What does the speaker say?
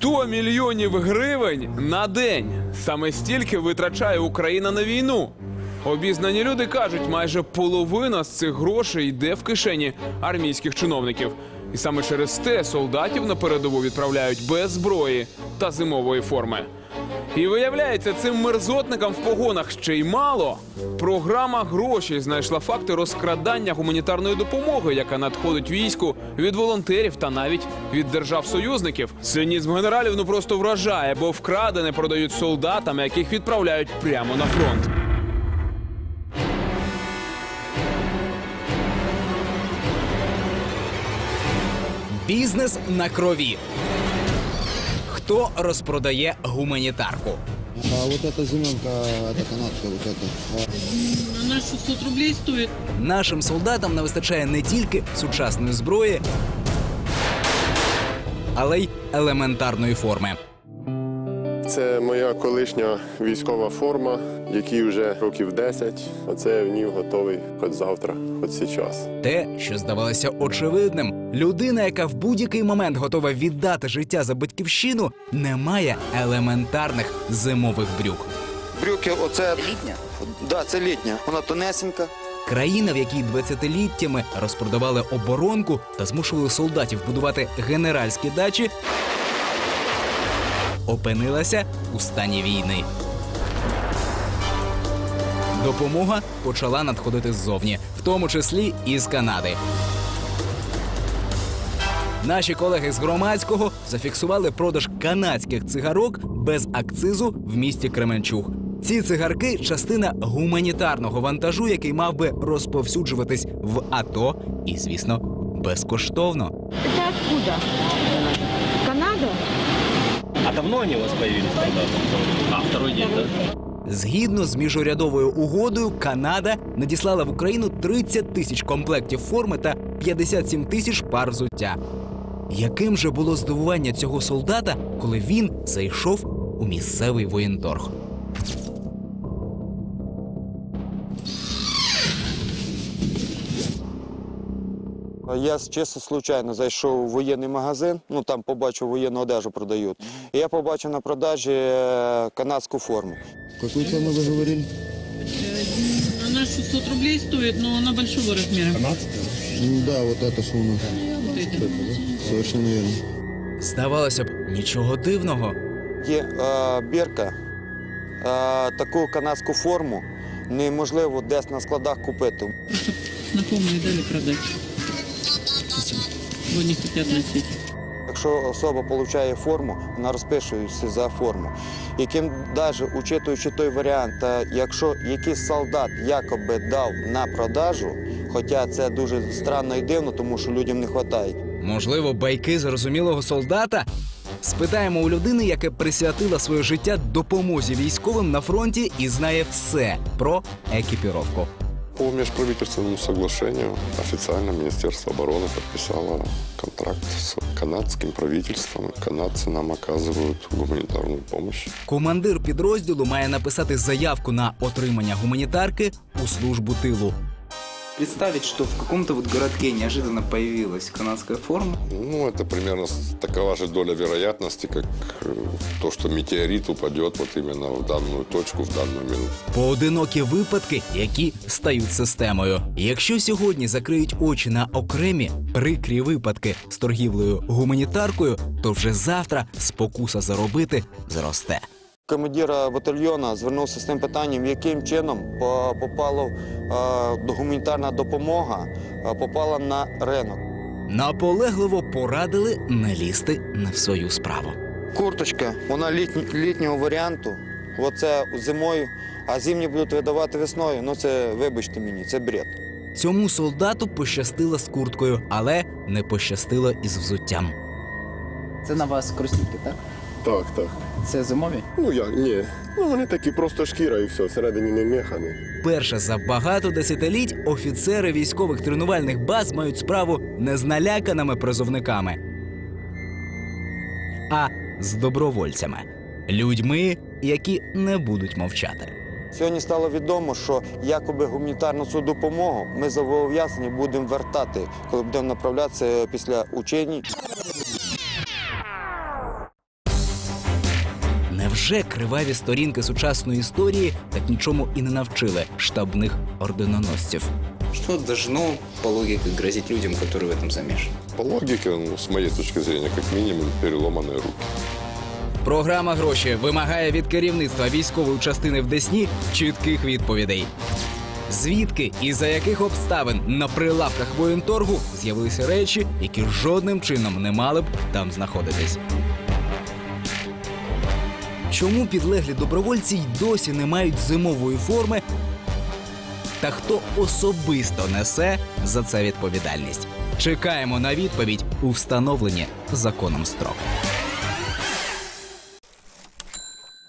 100 мільйонів гривень на день. Саме стільки витрачає Україна на війну. Обізнані люди кажуть, майже половина з цих грошей йде в кишені армійських чиновників. І саме через те солдатів на передову відправляють без зброї та зимової форми. І виявляється, цим мерзотникам в погонах ще й мало. Програма гроші знайшла факти розкрадання гуманітарної допомоги, яка надходить війську від волонтерів та навіть від держав-союзників. Цинізм генералів ну просто вражає, бо вкрадене продають солдатам, яких відправляють прямо на фронт. Бізнес на крові. Хто розпродає гуманітарку? А вот эта зеленка, это канадка, вот это. А, Она 600 рублей стоит. Нашим солдатам не вистачає не тільки сучасної зброї, але й елементарної форми. Це моя колишня військова форма, якій вже років 10. Оце я в ній готовий хоч завтра, хоч зараз. Те, що здавалося очевидним, людина, яка в будь-який момент готова віддати життя за батьківщину, не має елементарних зимових брюк. Брюки, оце літня? Да, це літня. Вона тонесенька. Країна, в якій 20-літтями розпродавали оборонку та змушували солдатів будувати генеральські дачі, опинилася у стані війни. Допомога почала надходити ззовні, в тому числі і з Канади. Наші колеги з громадського зафіксували продаж канадських цигарок без акцизу в місті Кременчуг. Ці цигарки частина гуманітарного вантажу, який мав би розповсюджуватись в АТО, і, звісно, безкоштовно. Это откуда? А давно они у вас появились тогда? А, второй день, да? Згідно з міжурядовою угодою, Канада надіслала в Україну 30 тисяч комплектів форми та 57 тисяч пар взуття. Яким же було здивування цього солдата, коли він зайшов у місцевий воєнторг? Я чисто случайно зайшов у воєнний магазин, ну там побачив воєнну одежу продають. І я побачив на продажі е, канадську форму. какую цену вы говорили? Э, Она 600 рублей стоит, но она большого размера. Ну да, вот это что у нас. Вот эти. Совершенно верно. Здавалося б, нічого дивного. Є е, бірка, е, таку канадську форму неможливо десь на складах купити. Просто знакомые дали продать. Его не хотят носить. Якщо особа отримує форму, вона розпишується за форму. Яким навіть учитуючи той варіант, якщо якийсь солдат якоби дав на продажу, хоча це дуже странно і дивно, тому що людям не вистачає. Можливо, байки зрозумілого солдата? Спитаємо у людини, яка присвятила своє життя допомозі військовим на фронті і знає все про екіпіровку. По межправительственному соглашению официально Министерство обороны подписало контракт с канадским правительством. и Канадцы нам оказывают гуманитарную помощь. Командир підрозділу має написати заявку на отримання гуманітарки у службу тилу. Представить, что в каком-то вот городке неожиданно появилась канадская форма. Ну, это примерно такова же доля вероятности, как э, то, что метеорит упадет вот именно в данную точку в данную минуту. Поодинокі випадки, які стають системою. Якщо сьогодні закриють очі на окремі прикрі випадки з торгівлею гуманітаркою, то вже завтра спокуса заробити зросте. Командира батальйону звернувся з тим питанням, яким чином по- попало е, гуманітарна допомога е, попала на ринок. Наполегливо порадили не лізти не в свою справу. Курточка, вона літні- літнього варіанту. Оце зимою, а зимні будуть видавати весною. Ну це вибачте мені, це бред. Цьому солдату пощастило з курткою, але не пощастило із взуттям. Це на вас кросівки, так? Так, так. Це зимові? Ну як, ні. Ну вони такі просто шкіра і все, всередині не механі. Перше за багато десятиліть офіцери військових тренувальних баз мають справу не з наляканими призовниками, а з добровольцями, людьми, які не будуть мовчати. Сьогодні стало відомо, що якоби гуманітарну цю допомогу ми зобов'язані будемо вертати, коли будемо направлятися після учень. Невже криваві сторінки сучасної історії так нічому і не навчили штабних орденоносців? Что должно, по логике, грозить людям, которые в этом замешаны? По логике, ну, с моей точки зрения, как минимум, переломанные руки. Програма гроші вимагає від керівництва військової частини в Десні чітких відповідей. Звідки і за яких обставин на прилавках воєнторгу з'явилися речі, які жодним чином не мали б там знаходитись? Чому підлеглі добровольці й досі не мають зимової форми? Та хто особисто несе за це відповідальність? Чекаємо на відповідь у встановлені законом строки.